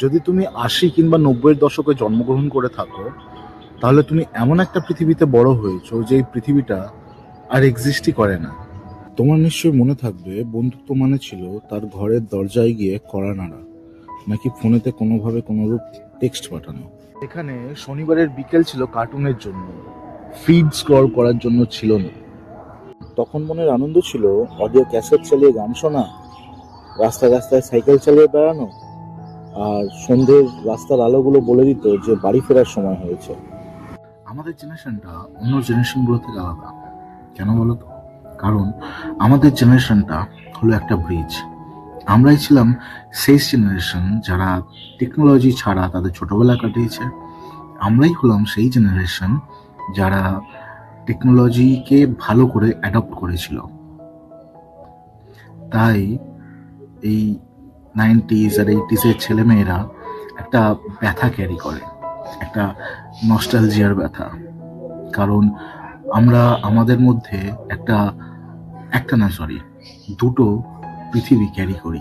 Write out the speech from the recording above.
যদি তুমি আশি কিংবা নব্বইয়ের দশকে জন্মগ্রহণ করে থাকো, তাহলে তুমি এমন একটা পৃথিবীতে বড় হয়েছো যে এই পৃথিবীটা আর এক্সিস্টই করে না। তোমার নিশ্চয়ই মনে থাকবে, বন্ধুত্ব মানে ছিল তার ঘরের দরজায় গিয়ে কড়া নাড়া, নাকি ফোনেতে কোনোভাবে কোনোরূপ টেক্সট পাঠানো। এখানে শনিবারের বিকেল ছিল কার্টুনের জন্য ফিড স্ক্রল করার জন্য ছিল না। তখন মনের আনন্দ ছিল অডিও ক্যাসেট চালিয়ে গান শোনা, রাস্তায় রাস্তায় সাইকেল চালিয়ে বেড়ানো আর সন্ধ্যের রাস্তার আলোগুলো বলে দিত যে বাড়ি ফেরার সময় হয়েছে। আমাদের জেনারেশনটা অন্য জেনারেশনগুলো থেকে আলাদা। কেন বলো তো? কারণ আমাদের জেনারেশনটা হলো একটা ব্রিজ আমরাই ছিলাম শেষ জেনারেশন যারা টেকনোলজি ছাড়া তাদের ছোটবেলা কাটিয়েছে। আমরাই হলাম সেই জেনারেশন যারা টেকনোলজিকে ভালো করে অ্যাডপ্ট করেছিল। তাই এই নাইনটিজ আর এইটিসের ছেলেমেয়েরা একটা ব্যথা ক্যারি করে, একটা নস্টালজিয়ার ব্যথা। কারণ আমরা, আমাদের মধ্যে একটা একটা না সরি দুটো পৃথিবী ক্যারি করি।